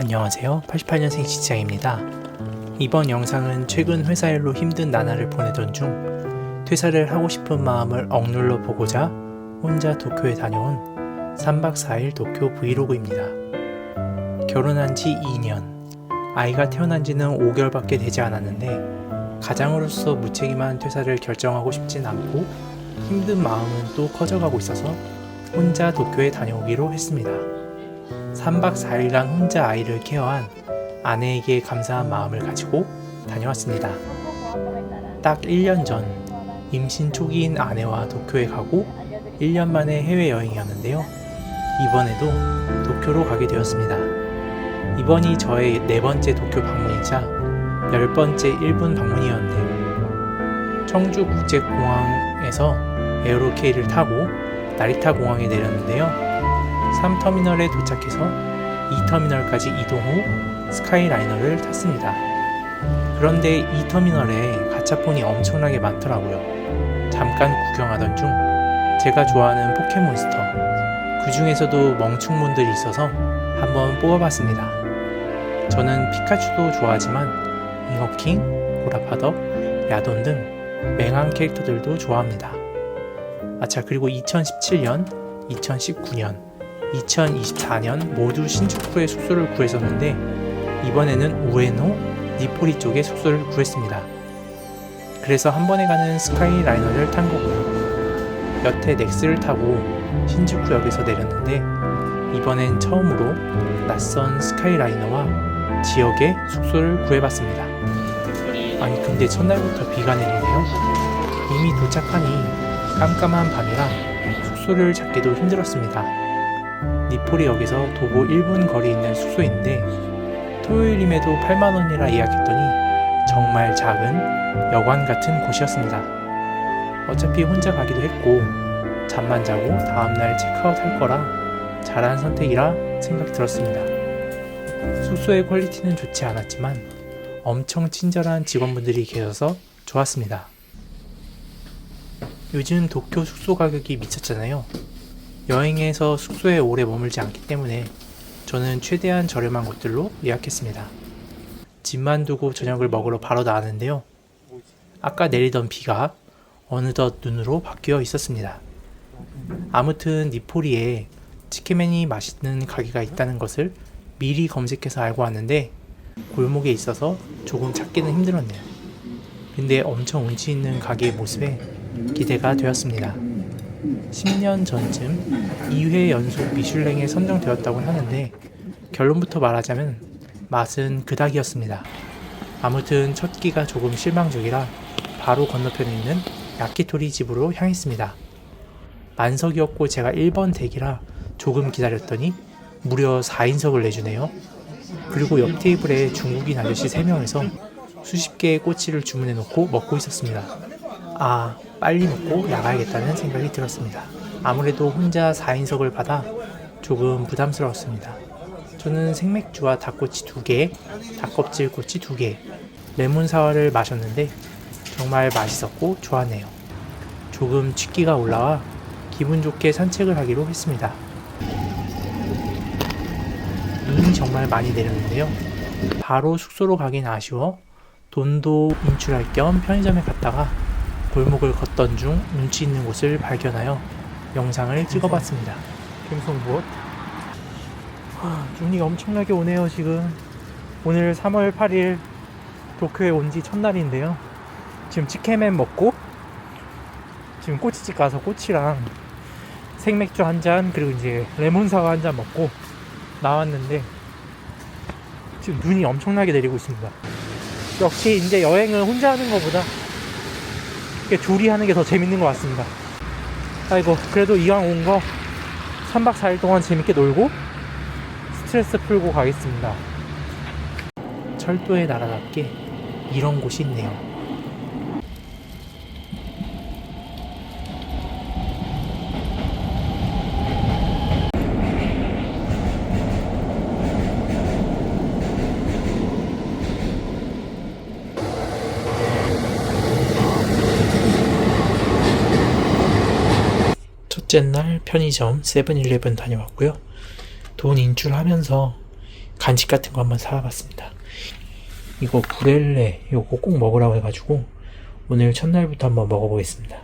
안녕하세요. 88년생 지장입니다. 이번 영상은 최근 회사 일로 힘든 나날을 보내던 중 퇴사를 하고 싶은 마음을 억눌러 보고자 혼자 도쿄에 다녀온 3박 4일 도쿄 브이로그입니다. 결혼한 지 2년, 아이가 태어난 지는 5개월밖에 되지 않았는데 가장으로서 무책임한 퇴사를 결정하고 싶진 않고 힘든 마음은 또 커져가고 있어서 혼자 도쿄에 다녀오기로 했습니다. 3박 4일간 혼자 아이를 케어한 아내에게 감사한 마음을 가지고 다녀왔습니다. 딱 1년 전 임신 초기인 아내와 도쿄에 가고 1년 만에 해외여행이었는데요. 이번에도 도쿄로 가게 되었습니다. 이번이 저의 네 번째 도쿄 방문이자 열 번째 일본 방문이었는데요. 청주 국제공항에서 에어로케이를 타고 나리타 공항에 내렸는데요. 3터미널에 도착해서 2터미널까지 이동 후 스카이라이너를 탔습니다. 그런데 2터미널에 가차폰이 엄청나게 많더라고요. 잠깐 구경하던 중 제가 좋아하는 포켓몬스터 그 중에서도 멍충몬들이 있어서 한번 뽑아봤습니다. 저는 피카츄도 좋아하지만 잉어킹, 고라파덕, 야돈 등 맹한 캐릭터들도 좋아합니다. 아차 그리고 2017년, 2019년, 2024년 모두 신주쿠에 숙소를 구했었는데 이번에는 우에노, 니포리 쪽에 숙소를 구했습니다. 그래서 한 번에 가는 스카이라이너를 탄 거고요. 여태 넥스를 타고 신주쿠역에서 내렸는데 이번엔 처음으로 낯선 스카이라이너와 지역에 숙소를 구해봤습니다. 아니 근데 첫날부터 비가 내리네요. 이미 도착하니 깜깜한 밤이라 숙소를 찾기도 힘들었습니다. 니포리역에서 도보 1분 거리에 있는 숙소인데 토요일임에도 8만원이라 예약했더니 정말 작은 여관 같은 곳이었습니다. 어차피 혼자 가기도 했고 잠만 자고 다음날 체크아웃 할 거라 잘한 선택이라 생각 들었습니다. 숙소의 퀄리티는 좋지 않았지만 엄청 친절한 직원분들이 계셔서 좋았습니다. 요즘 도쿄 숙소 가격이 미쳤잖아요. 여행에서 숙소에 오래 머물지 않기 때문에 저는 최대한 저렴한 곳들로 예약했습니다. 집만 두고 저녁을 먹으러 바로 나왔는데요. 아까 내리던 비가 어느덧 눈으로 바뀌어 있었습니다. 아무튼 니포리에 치케맨이 맛있는 가게가 있다는 것을 미리 검색해서 알고 왔는데 골목에 있어서 조금 찾기는 힘들었네요. 근데 엄청 운치 있는 가게의 모습에 기대가 되었습니다. 10년 전쯤 2회 연속 미슐랭에 선정되었다고 하는데 결론부터 말하자면 맛은 그닥이었습니다. 아무튼 첫 끼가 조금 실망적이라 바로 건너편에 있는 야키토리 집으로 향했습니다. 만석이었고 제가 1번 대기라 조금 기다렸더니 무려 4인석을 내주네요. 그리고 옆 테이블에 중국인 아저씨 3명에서 수십 개의 꼬치를 주문해 놓고 먹고 있었습니다. 아, 빨리 먹고 나가야겠다는 생각이 들었습니다. 아무래도 혼자 4인석을 받아 조금 부담스러웠습니다. 저는 생맥주와 닭꼬치 2개, 닭껍질 꼬치 2개, 레몬 사와를 마셨는데 정말 맛있었고 좋았네요. 조금 취기가 올라와 기분 좋게 산책을 하기로 했습니다. 눈이 정말 많이 내렸는데요. 바로 숙소로 가긴 아쉬워 돈도 인출할 겸 편의점에 갔다가 골목을 걷던 중 눈치 있는 곳을 발견하여 영상을 찍어봤습니다. 김성 무엇? 아, 눈이 엄청나게 오네요 지금. 오늘 3월 8일 도쿄에 온 지 첫날인데요. 지금 치케맨 먹고 지금 꼬치집 가서 꼬치랑 생맥주 한 잔 그리고 이제 레몬 사과 한 잔 먹고 나왔는데 지금 눈이 엄청나게 내리고 있습니다. 역시 이제 여행은 혼자 하는 것보다 이렇게 둘이 하는 게 더 재밌는 것 같습니다. 아이고 그래도 이왕 온 거 3박 4일 동안 재밌게 놀고 스트레스 풀고 가겠습니다. 철도의 나라답게 이런 곳이 있네요. 첫째 날 편의점 세븐일레븐 다녀왔고요. 돈 인출하면서 간식 같은 거 한번 사와봤습니다. 이거 브렐레 이거 꼭 먹으라고 해가지고 오늘 첫날부터 한번 먹어보겠습니다.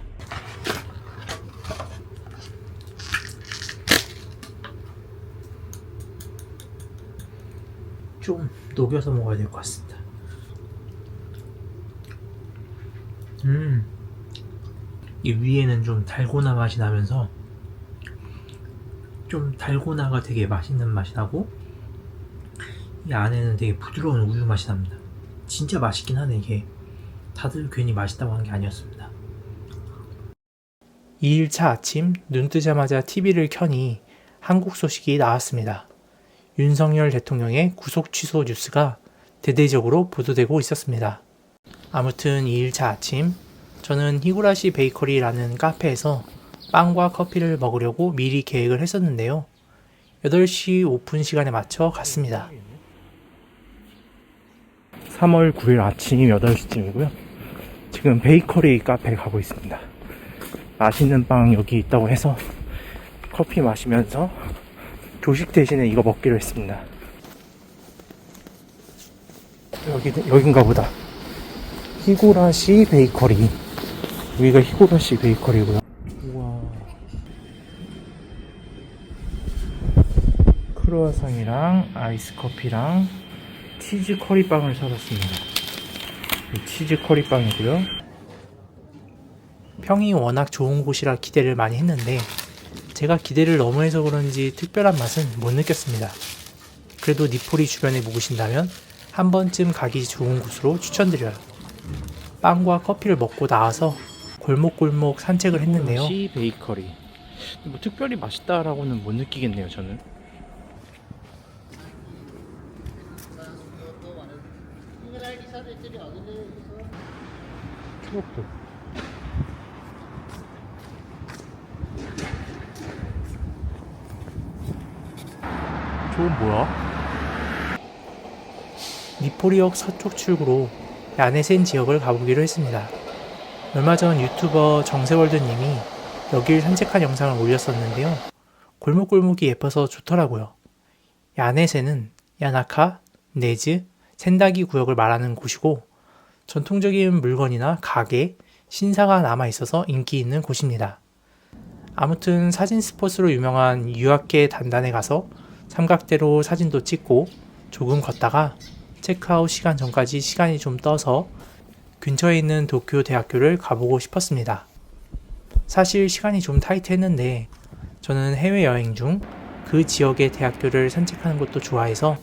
좀 녹여서 먹어야 될 것 같습니다. 음, 이 위에는 좀 달고나 맛이 나면서 좀 달고나가 되게 맛있는 맛이 나고 이 안에는 되게 부드러운 우유 맛이 납니다. 진짜 맛있긴 하네 이게. 다들 괜히 맛있다고 한 게 아니었습니다. 2일차 아침 눈 뜨자마자 TV를 켜니 한국 소식이 나왔습니다. 윤석열 대통령의 구속 취소 뉴스가 대대적으로 보도되고 있었습니다. 아무튼 2일차 아침 저는 히구라시 베이커리라는 카페에서 빵과 커피를 먹으려고 미리 계획을 했었는데요. 8시 오픈 시간에 맞춰 갔습니다. 3월 9일 아침 8시쯤이고요. 지금 베이커리 카페 가고 있습니다. 맛있는 빵 여기 있다고 해서 커피 마시면서 조식 대신에 이거 먹기로 했습니다. 여기, 여긴가 보다. 히고라시 베이커리. 여기가 히고라시 베이커리고요. 우와. 크루아상이랑 아이스 커피랑 치즈 커리빵을 사봤습니다. 이 치즈 커리빵이고요. 평이 워낙 좋은 곳이라 기대를 많이 했는데 제가 기대를 너무 해서 그런지 특별한 맛은 못 느꼈습니다. 그래도 니포리 주변에 묵으신다면 한 번쯤 가기 좋은 곳으로 추천드려요. 빵과 커피를 먹고 나와서 골목골목 산책을 했는데요. 시 베이커리. 뭐 특별히 맛있다라고는 못 느끼겠네요, 저는. 추억도. 저건 뭐야? 니포리역 서쪽 출구로 야네센 지역을 가보기로 했습니다. 얼마 전 유튜버 정세월드님이 여길 산책한 영상을 올렸었는데요. 골목골목이 예뻐서 좋더라고요. 야네센은 야나카, 네즈, 센다기 구역을 말하는 곳이고 전통적인 물건이나 가게, 신사가 남아 있어서 인기 있는 곳입니다. 아무튼 사진 스폿으로 유명한 유학계 단단에 가서 삼각대로 사진도 찍고 조금 걷다가 체크아웃 시간 전까지 시간이 좀 떠서 근처에 있는 도쿄 대학교를 가보고 싶었습니다. 사실 시간이 좀 타이트했는데 저는 해외여행 중 그 지역의 대학교를 산책하는 것도 좋아해서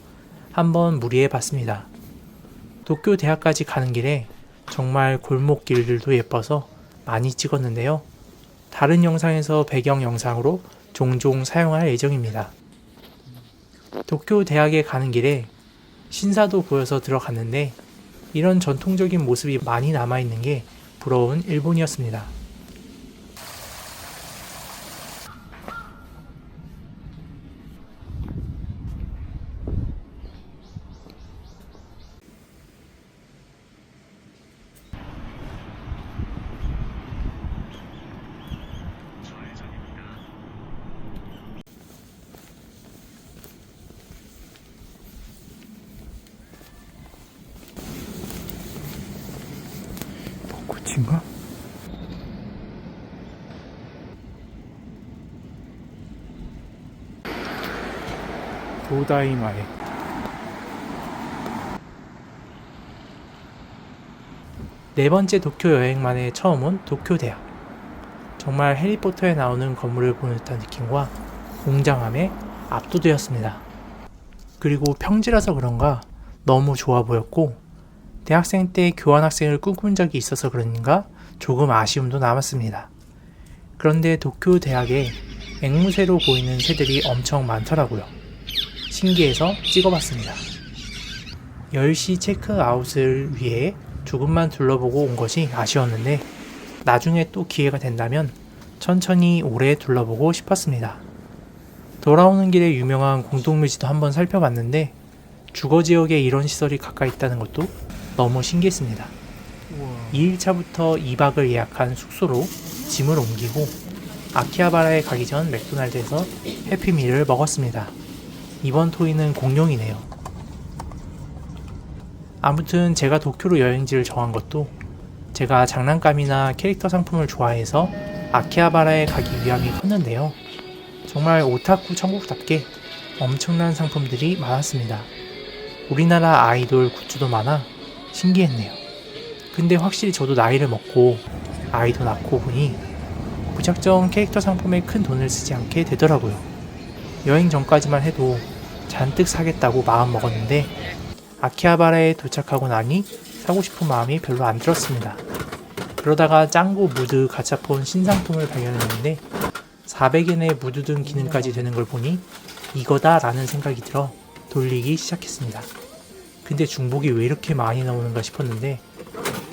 한번 무리해 봤습니다. 도쿄 대학까지 가는 길에 정말 골목길들도 예뻐서 많이 찍었는데요. 다른 영상에서 배경 영상으로 종종 사용할 예정입니다. 도쿄 대학에 가는 길에 신사도 보여서 들어갔는데 이런 전통적인 모습이 많이 남아있는 게 부러운 일본이었습니다. 벚꽃인가? 도다이마에 네 번째 도쿄 여행 만에 처음 온 도쿄 대학 정말 해리포터에 나오는 건물을 보는 듯한 느낌과 웅장함에 압도되었습니다. 그리고 평지라서 그런가 너무 좋아 보였고 대학생 때 교환학생을 꿈꾼 적이 있어서 그런가 조금 아쉬움도 남았습니다. 그런데 도쿄 대학에 앵무새로 보이는 새들이 엄청 많더라고요. 신기해서 찍어봤습니다. 10시 체크아웃을 위해 조금만 둘러보고 온 것이 아쉬웠는데 나중에 또 기회가 된다면 천천히 오래 둘러보고 싶었습니다. 돌아오는 길에 유명한 공동묘지도 한번 살펴봤는데 주거 지역에 이런 시설이 가까이 있다는 것도 너무 신기했습니다. 2일차부터 2박을 예약한 숙소로 짐을 옮기고 아키하바라에 가기 전 맥도날드에서 해피밀을 먹었습니다. 이번 토이는 공룡이네요. 아무튼 제가 도쿄로 여행지를 정한 것도 제가 장난감이나 캐릭터 상품을 좋아해서 아키하바라에 가기 위함이 컸는데요. 정말 오타쿠 천국답게 엄청난 상품들이 많았습니다. 우리나라 아이돌 굿즈도 많아 신기했네요. 근데 확실히 저도 나이를 먹고 아이도 낳고 보니 무작정 캐릭터 상품에 큰 돈을 쓰지 않게 되더라고요. 여행 전까지만 해도 잔뜩 사겠다고 마음 먹었는데 아키하바라에 도착하고 나니 사고 싶은 마음이 별로 안 들었습니다. 그러다가 짱구 무드 가차폰 신상품을 발견했는데 400엔의 무드 등 기능까지 되는 걸 보니 이거다 라는 생각이 들어 돌리기 시작했습니다. 근데 중복이 왜 이렇게 많이 나오는가 싶었는데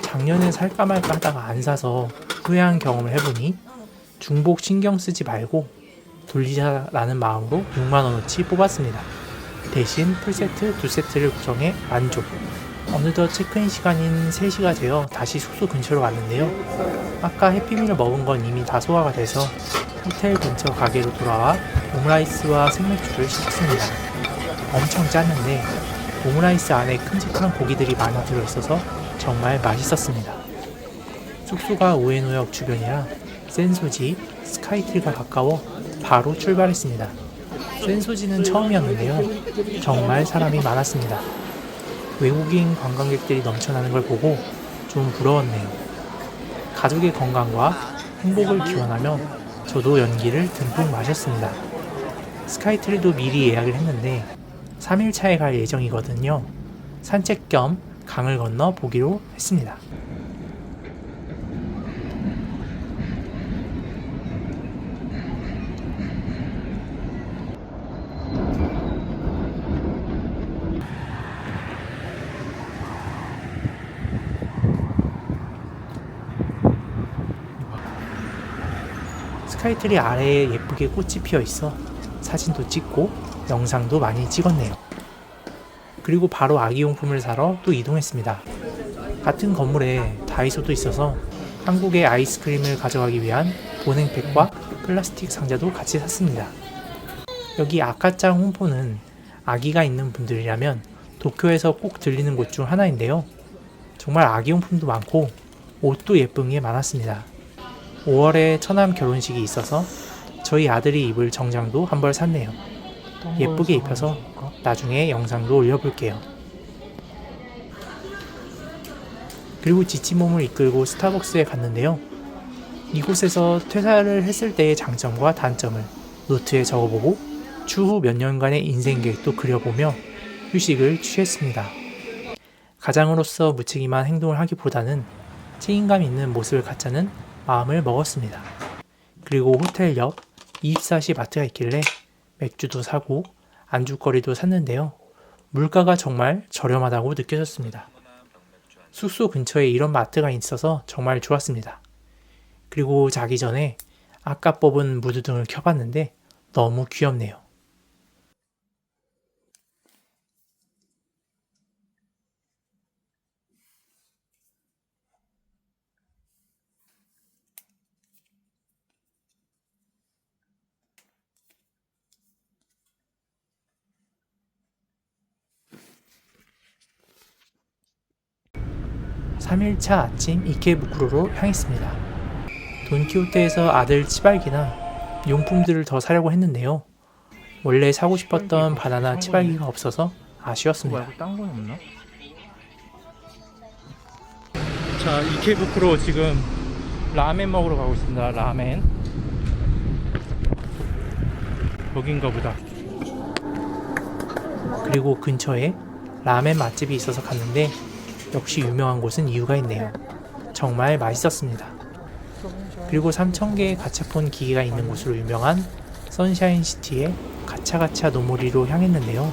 작년에 살까 말까 하다가 안 사서 후회한 경험을 해보니 중복 신경 쓰지 말고 돌리자라는 마음으로 6만원어치 뽑았습니다. 대신 풀세트 두 세트를 구성해 만족. 어느덧 체크인 시간인 3시가 되어 다시 숙소 근처로 왔는데요. 아까 해피밀을 먹은 건 이미 다 소화가 돼서 호텔 근처 가게로 돌아와 오므라이스와 생맥주를 시켰습니다. 엄청 짰는데 오므라이스 안에 큼직한 고기들이 많이 들어있어서 정말 맛있었습니다. 숙소가 우에노역 주변이라 센소지, 스카이트리가 가까워 바로 출발했습니다. 센소지는 처음이었는데요. 정말 사람이 많았습니다. 외국인 관광객들이 넘쳐나는 걸 보고 좀 부러웠네요. 가족의 건강과 행복을 기원하며 저도 연기를 듬뿍 마셨습니다. 스카이트리도 미리 예약을 했는데 3일차에 갈 예정이거든요. 산책 겸 강을 건너 보기로 했습니다. 스카이트리 아래에 예쁘게 꽃이 피어 있어 사진도 찍고 영상도 많이 찍었네요. 그리고 바로 아기 용품을 사러 또 이동했습니다. 같은 건물에 다이소도 있어서 한국의 아이스크림을 가져가기 위한 보냉팩과 플라스틱 상자도 같이 샀습니다. 여기 아카짱 홈포는 아기가 있는 분들이라면 도쿄에서 꼭 들리는 곳 중 하나인데요. 정말 아기 용품도 많고 옷도 예쁜 게 많았습니다. 5월에 처남 결혼식이 있어서 저희 아들이 입을 정장도 한 벌 샀네요. 예쁘게 입혀서 나중에 영상도 올려볼게요. 그리고 지친 몸을 이끌고 스타벅스에 갔는데요. 이곳에서 퇴사를 했을 때의 장점과 단점을 노트에 적어보고 추후 몇 년간의 인생 계획도 그려보며 휴식을 취했습니다. 가장으로서 무책임한 행동을 하기보다는 책임감 있는 모습을 갖자는 마음을 먹었습니다. 그리고 호텔 옆 24시 마트가 있길래 맥주도 사고 안주거리도 샀는데요. 물가가 정말 저렴하다고 느껴졌습니다. 숙소 근처에 이런 마트가 있어서 정말 좋았습니다. 그리고 자기 전에 아까 뽑은 무드 등을 켜봤는데 너무 귀엽네요. 삼일차 아침 이케부쿠로로 향했습니다. 돈키호테에서 아들 치발기나 용품들을 더 사려고 했는데요. 원래 사고 싶었던 바나나 치발기가 없어서 아쉬웠습니다. 자 이케부쿠로 지금 라멘 먹으러 가고 있습니다 라멘 여긴가 보다 그리고 근처에 라멘 맛집이 있어서 갔는데 역시 유명한 곳은 이유가 있네요. 정말 맛있었습니다. 그리고 3,000개의 가차폰 기계가 있는 곳으로 유명한 선샤인 시티에 가차가차 노모리로 향했는데요.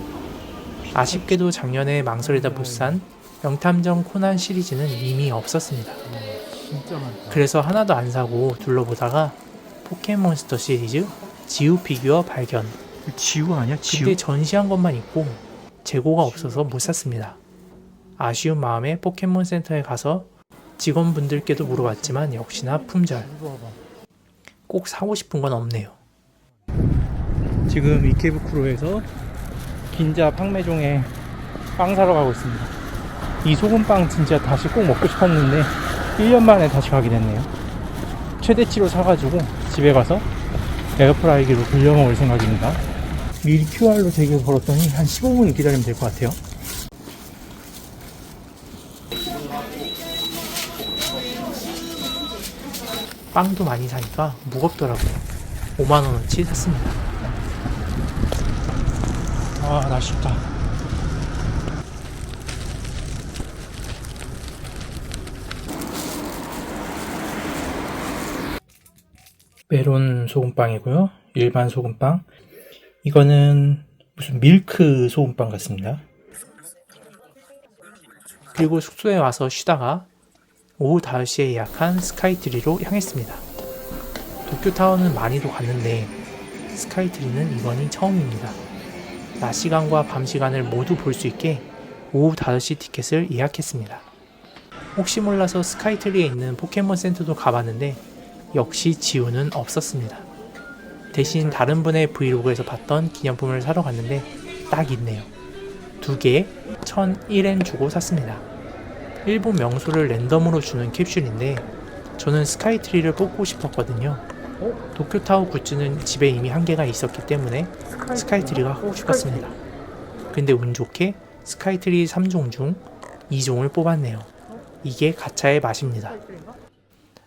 아쉽게도 작년에 망설이다 못산 명탐정 코난 시리즈는 이미 없었습니다. 그래서 하나도 안 사고 둘러보다가 포켓몬스터 시리즈 지우 피규어 발견. 지우 아니야? 지우? 근데 전시한 것만 있고 재고가 없어서 못 샀습니다. 아쉬운 마음에 포켓몬 센터에 가서 직원분들께도 물어봤지만 역시나 품절. 꼭 사고 싶은 건 없네요. 지금 이케부쿠로에서 긴자 판매종에 빵 사러 가고 있습니다 이 소금빵 진짜 다시 꼭 먹고 싶었는데 1년 만에 다시 가게 됐네요. 최대치로 사가지고 집에 가서 에어프라이기로 돌려 먹을 생각입니다. 미리 QR로 대기 걸었더니 한 15분 기다리면 될 것 같아요. 빵도 많이 사니까 무겁더라고요. 5만원어치 샀습니다. 아, 나 쉽다. 메론 소금빵이고요. 일반 소금빵. 이거는 무슨 밀크 소금빵 같습니다. 그리고 숙소에 와서 쉬다가 오후 5시에 예약한 스카이트리로 향했습니다. 도쿄타워는 많이도 갔는데 스카이트리는 이번이 처음입니다. 낮 시간과 밤 시간을 모두 볼 수 있게 오후 5시 티켓을 예약했습니다. 혹시 몰라서 스카이트리에 있는 포켓몬 센터도 가봤는데 역시 지우는 없었습니다. 대신 다른 분의 브이로그에서 봤던 기념품을 사러 갔는데 딱 있네요. 두 개에 1001엔 주고 샀습니다. 일본 명소를 랜덤으로 주는 캡슐인데 저는 스카이트리를 뽑고 싶었거든요. 도쿄타워 굿즈는 집에 이미 한 개가 있었기 때문에 스카이트리가 하고 싶었습니다. 근데 운 좋게 스카이트리 3종 중 2종을 뽑았네요. 이게 가차의 맛입니다.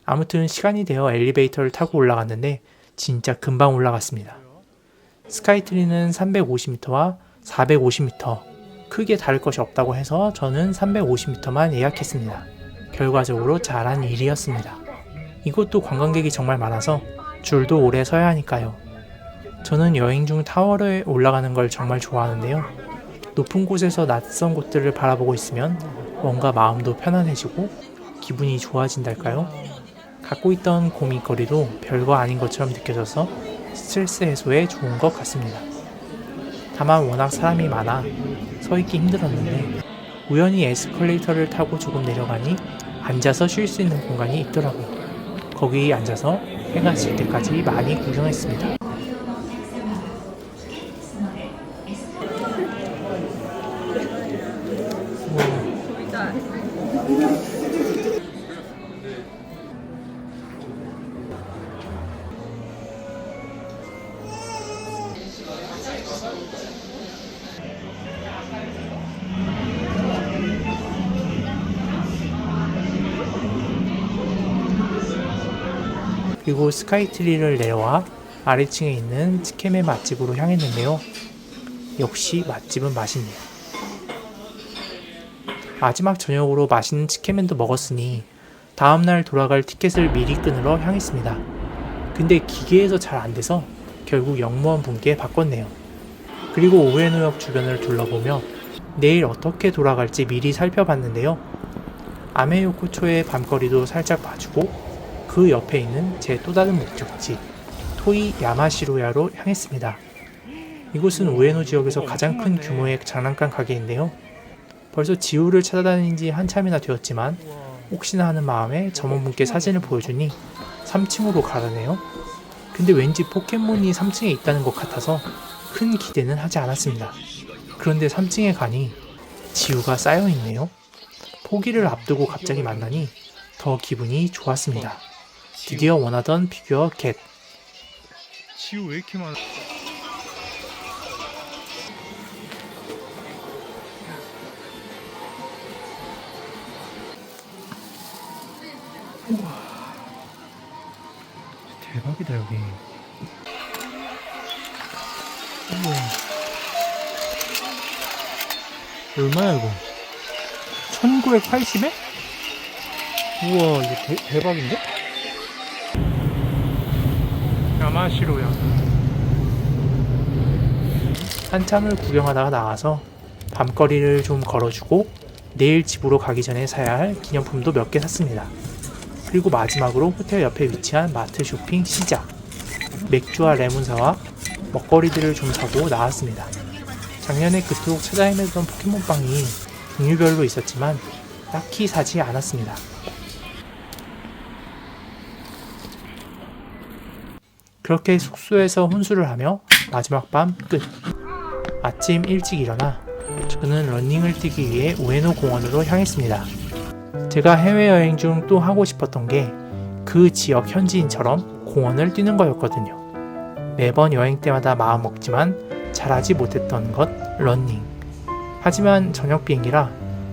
아무튼 시간이 되어 엘리베이터를 타고 올라갔는데 진짜 금방 올라갔습니다. 스카이트리는 350m와 450m 크게 다를 것이 없다고 해서 저는 350m만 예약했습니다. 결과적으로 잘한 일이었습니다. 이곳도 관광객이 정말 많아서 줄도 오래 서야 하니까요. 저는 여행 중 타워에 올라가는 걸 정말 좋아하는데요. 높은 곳에서 낯선 곳들을 바라보고 있으면 뭔가 마음도 편안해지고 기분이 좋아진달까요? 갖고 있던 고민거리도 별거 아닌 것처럼 느껴져서 스트레스 해소에 좋은 것 같습니다. 다만 워낙 사람이 많아 서 있기 힘들었는데 우연히 에스컬레이터를 타고 조금 내려가니 앉아서 쉴 수 있는 공간이 있더라고요. 거기 앉아서 해가 질 때까지 많이 구경했습니다. 스카이트리를 내려와 아래층에 있는 치케메 맛집으로 향했는데요. 역시 맛집은 맛있네요. 마지막 저녁으로 맛있는 치케면도 먹었으니 다음날 돌아갈 티켓을 미리 끊으러 향했습니다. 근데 기계에서 잘 안 돼서 결국 영무원 분께 바꿨네요. 그리고 오에노역 주변을 둘러보며 내일 어떻게 돌아갈지 미리 살펴봤는데요. 아메요코초의 밤거리도 살짝 봐주고 그 옆에 있는 제 또 다른 목적지 토이 야마시로야로 향했습니다. 이곳은 우에노 지역에서 가장 큰 규모의 장난감 가게인데요. 벌써 지우를 찾아다닌 지 한참이나 되었지만 혹시나 하는 마음에 점원분께 사진을 보여주니 3층으로 가라네요. 근데 왠지 포켓몬이 3층에 있다는 것 같아서 큰 기대는 하지 않았습니다. 그런데 3층에 가니 지우가 쌓여 있네요. 포기를 앞두고 갑자기 만나니 더 기분이 좋았습니다. 드디어 원하던 피규어 겟. 지우 왜 이렇게 많아? 대박이다 여기. 우와. 얼마야 이거? 1980에? 우와 이거 대, 대박인데? 야마시로야. 한참을 구경하다가 나와서 밤거리를 좀 걸어주고 내일 집으로 가기 전에 사야 할 기념품도 몇 개 샀습니다. 그리고 마지막으로 호텔 옆에 위치한 마트 쇼핑 시작. 맥주와 레몬사와 먹거리들을 좀 사고 나왔습니다. 작년에 그토록 찾아 헤매던 포켓몬빵이 종류별로 있었지만 딱히 사지 않았습니다. 그렇게 숙소에서 혼술을 하며 마지막 밤 끝. 아침 일찍 일어나 저는 러닝을 뛰기 위해 우에노 공원으로 향했습니다. 제가 해외여행 중 또 하고 싶었던 게 그 지역 현지인처럼 공원을 뛰는 거였거든요. 매번 여행 때마다 마음 먹지만 잘하지 못했던 것 러닝. 하지만 저녁 비행기라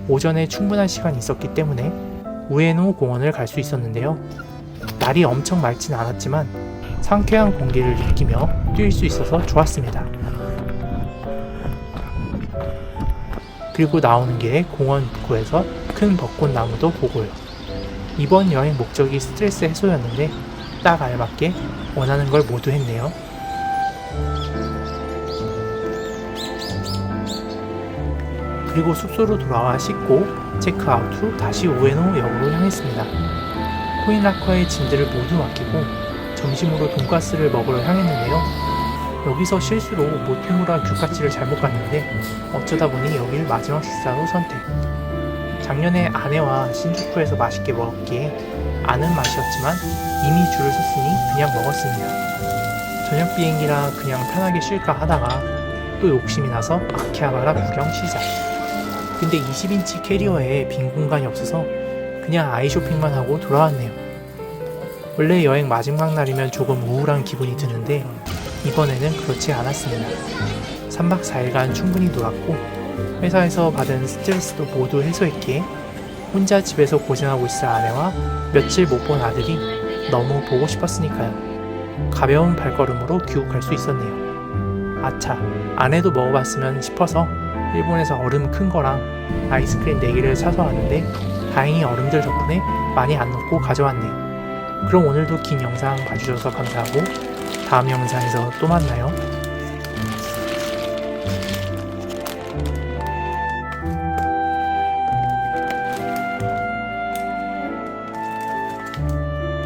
오전에 충분한 시간이 있었기 때문에 우에노 공원을 갈 수 있었는데요. 날이 엄청 맑진 않았지만 상쾌한 공기를 느끼며 뛸 수 있어서 좋았습니다. 그리고 나오는 길에 공원 입구에서 큰 벚꽃나무도 보고요. 이번 여행 목적이 스트레스 해소였는데 딱 알맞게 원하는 걸 모두 했네요. 그리고 숙소로 돌아와 씻고 체크아웃 후 다시 우에노 역으로 향했습니다. 코인라커에 짐들을 모두 맡기고 점심으로 돈가스를 먹으러 향했는데요. 여기서 실수로 모토무라 규카치를 잘못 갔는데 어쩌다 보니 여길 마지막 식사로 선택. 작년에 아내와 신주쿠에서 맛있게 먹었기에 아는 맛이었지만 이미 줄을 섰으니 그냥 먹었습니다. 저녁 비행기라 그냥 편하게 쉴까 하다가 또 욕심이 나서 아키하바라 구경 시작. 근데 20인치 캐리어에 빈 공간이 없어서 그냥 아이 쇼핑만 하고 돌아왔네요. 원래 여행 마지막 날이면 조금 우울한 기분이 드는데 이번에는 그렇지 않았습니다. 3박 4일간 충분히 놀았고 회사에서 받은 스트레스도 모두 해소했기에 혼자 집에서 고생하고 있을 아내와 며칠 못 본 아들이 너무 보고 싶었으니까요. 가벼운 발걸음으로 귀국할 수 있었네요. 아차, 아내도 먹어봤으면 싶어서 일본에서 얼음 큰 거랑 아이스크림 4개를 사서 왔는데 다행히 얼음들 덕분에 많이 안 녹고 가져왔네요. 그럼 오늘도 긴 영상 봐주셔서 감사하고 다음 영상에서 또 만나요.